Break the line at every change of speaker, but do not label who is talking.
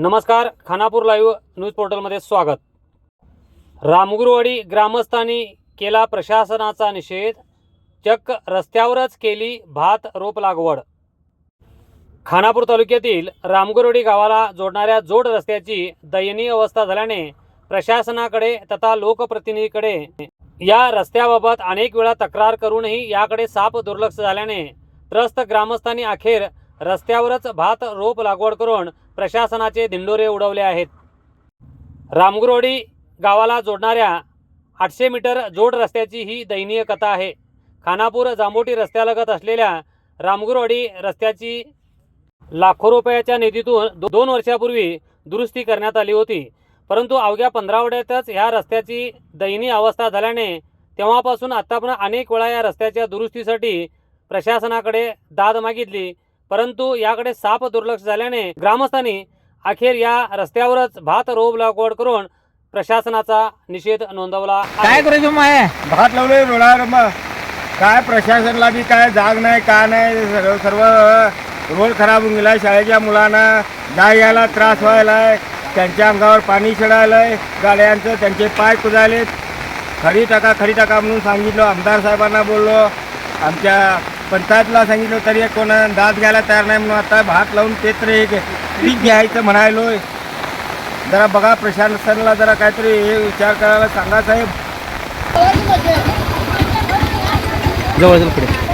नमस्कार Khanapur live news पोर्टलमध्ये स्वागत. रामगुरुवाडी ग्रामस्थांनी केला प्रशासनाचा निषेध. चक्क रस्त्यावरच केली भात रोप लागवड. खानापूर तालुक्यातील रामगुरवाडी गावाला जोडणाऱ्या जोड रस्त्याची दयनीय अवस्था झाल्याने प्रशासनाकडे तथा लोकप्रतिनिधीकडे या रस्त्याबाबत अनेक वेळा तक्रार करूनही याकडे साप दुर्लक्ष झाल्याने त्रस्त ग्रामस्थांनी अखेर रस्त्यावरच भात रोप लागवड करून प्रशासनाचे दिंडोरे उडवले आहेत. रामगुरोडी गावाला जोडणाऱ्या आठशे मीटर जोड रस्त्याची ही दयनीय कथा आहे. खानापूर जांबोटी रस्त्यालगत असलेल्या रामगुरवाडी रस्त्याची लाखो रुपयाच्या निधीतून दो दोन वर्षापूर्वी दुरुस्ती करण्यात आली होती. परंतु अवघ्या पंधरावड्यातच ह्या रस्त्याची दयनीय अवस्था झाल्याने तेव्हापासून आत्तापर्यंत अनेक वेळा या रस्त्याच्या दुरुस्तीसाठी प्रशासनाकडे दाद मागितली. परंतु याकडे साप दुर्लक्ष झाल्याने ग्रामस्थांनी अखेर या रस्त्यावरच भात रोप लागवड करून प्रशासनाचा निषेध नोंदवला.
काय करायचं माय
भात लावले रोडावर मग काय प्रशासनला बी काय जाग नाही काय नाही? सर्व सर्व रोड खराब होऊन गेला शाळेच्या मुलांना जा यायला त्रास व्हायलाय. त्यांच्या अंगावर पाणी शिडायलंय. गाड्यांचं त्यांचे पाय कुदायलेत खडी टाका खडी टाका म्हणून सांगितलं. आमदार साहेबांना बोललो. आमच्या पंचायतला सांगितलं तरी कोण दास घ्यायला तयार नाही म्हणून आता भात लावून ते रे पीक घ्यायचं म्हणायलो जरा बघा प्रशासनाला जरा काहीतरी हे विचार करायला सांगा साहेब.
जवळ जवळ